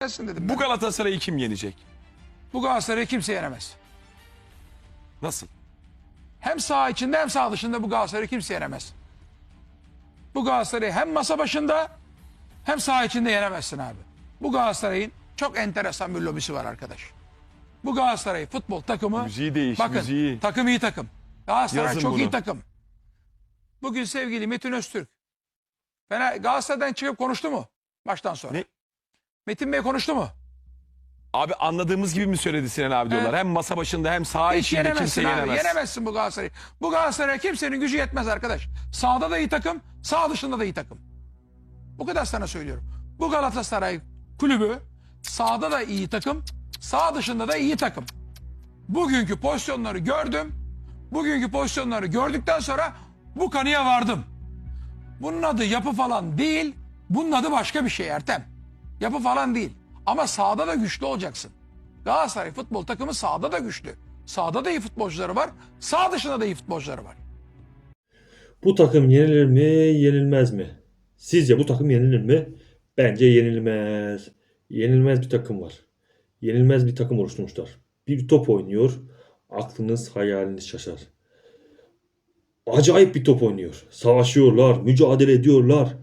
Gelsin dedim. Bu Galatasaray'ı kim yenecek? bu Galatasaray'ı kimse yenemez. Nasıl? Hem sağ içinde hem sağ dışında bu Galatasaray'ı kimse yenemez. Bu Galatasaray'ı hem masa başında hem sağ içinde yenemezsin abi. Bu Galatasaray'ın çok enteresan bir lobisi var arkadaş. Bu Galatasaray futbol takımı Müziği değiş, bakın müziği. takım iyi takım. Galatasaray Yazın çok iyi bunu. takım. Bugün sevgili Metin Öztürk Fener Galatasaray'dan çıkıp konuştu mu maçtan sonra? Ne? Metin Bey konuştu mu? Abi anladığımız gibi mi söyledi Sinan abi diyorlar. Hem masa başında hem sağ Hiç içinde kimse yenemezsin abi. yenemez. Yenemezsin bu Galatasaray'ı. Bu Galatasaray'a kimsenin gücü yetmez arkadaş. Sağda da iyi takım, sağ dışında da iyi takım. Bu kadar sana söylüyorum. Bu Galatasaray kulübü sağda da iyi takım, sağ dışında da iyi takım. Bugünkü pozisyonları gördüm. Bugünkü pozisyonları gördükten sonra bu kanıya vardım. Bunun adı yapı falan değil. Bunun adı başka bir şey Ertem. Yapı falan değil. Ama sahada da güçlü olacaksın. Galatasaray futbol takımı sahada da güçlü. Sahada da iyi futbolcuları var. Sağ dışında da iyi futbolcuları var. Bu takım yenilir mi, yenilmez mi? Sizce bu takım yenilir mi? Bence yenilmez. Yenilmez bir takım var. Yenilmez bir takım oluşturmuşlar. Bir top oynuyor. Aklınız hayaliniz şaşar. Acayip bir top oynuyor. Savaşıyorlar, mücadele ediyorlar.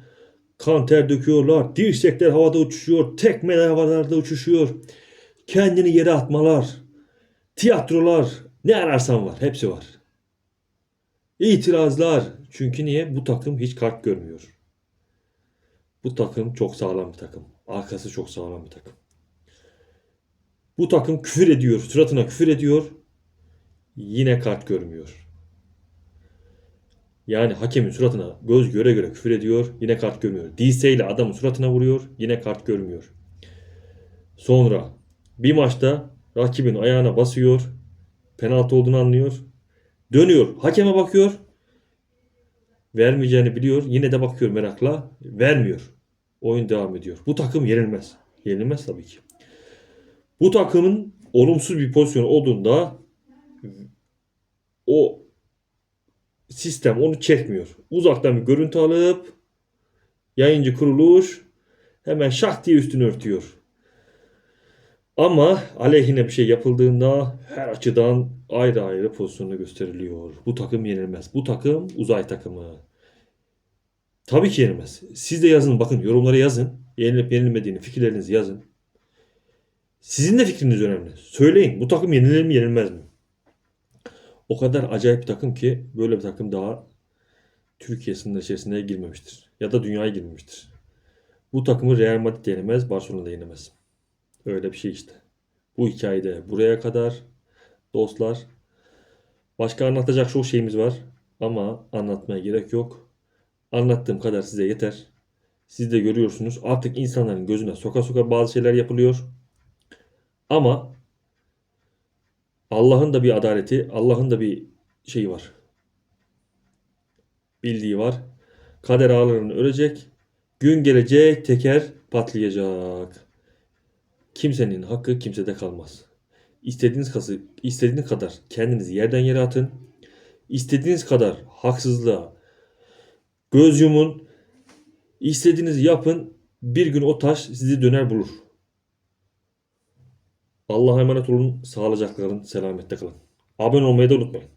Kan ter döküyorlar. Dirsekler havada uçuşuyor. Tekmeler havalarda uçuşuyor. Kendini yere atmalar. Tiyatrolar. Ne ararsan var. Hepsi var. İtirazlar. Çünkü niye? Bu takım hiç kart görmüyor. Bu takım çok sağlam bir takım. Arkası çok sağlam bir takım. Bu takım küfür ediyor. Suratına küfür ediyor. Yine kart görmüyor. Yani hakemin suratına göz göre göre küfür ediyor. Yine kart görmüyor. ile adamın suratına vuruyor. Yine kart görmüyor. Sonra bir maçta rakibin ayağına basıyor. Penaltı olduğunu anlıyor. Dönüyor. Hakeme bakıyor. Vermeyeceğini biliyor. Yine de bakıyor merakla. Vermiyor. Oyun devam ediyor. Bu takım yenilmez. Yenilmez tabii ki. Bu takımın olumsuz bir pozisyon olduğunda o sistem onu çekmiyor. Uzaktan bir görüntü alıp yayıncı kuruluş hemen şak diye üstünü örtüyor. Ama aleyhine bir şey yapıldığında her açıdan ayrı ayrı pozisyonu gösteriliyor. Bu takım yenilmez. Bu takım uzay takımı. Tabii ki yenilmez. Siz de yazın bakın yorumlara yazın. Yenilip yenilmediğini fikirlerinizi yazın. Sizin de fikriniz önemli. Söyleyin bu takım yenilir mi yenilmez mi? O kadar acayip bir takım ki böyle bir takım daha Türkiye sınırları içerisine girmemiştir. Ya da dünyaya girmemiştir. Bu takımı Real Madrid yenemez, Barcelona da yenemez. Öyle bir şey işte. Bu hikayede buraya kadar dostlar. Başka anlatacak çok şeyimiz var ama anlatmaya gerek yok. Anlattığım kadar size yeter. Siz de görüyorsunuz artık insanların gözüne soka soka bazı şeyler yapılıyor. Ama Allah'ın da bir adaleti, Allah'ın da bir şeyi var. Bildiği var. Kader ağlarını örecek. Gün gelecek teker patlayacak. Kimsenin hakkı kimsede kalmaz. İstediğiniz, kası, istediğiniz kadar kendinizi yerden yere atın. İstediğiniz kadar haksızlığa göz yumun. İstediğinizi yapın. Bir gün o taş sizi döner bulur. Allah'a emanet olun. Sağlıcakla kalın. Selamette kalın. Abone olmayı da unutmayın.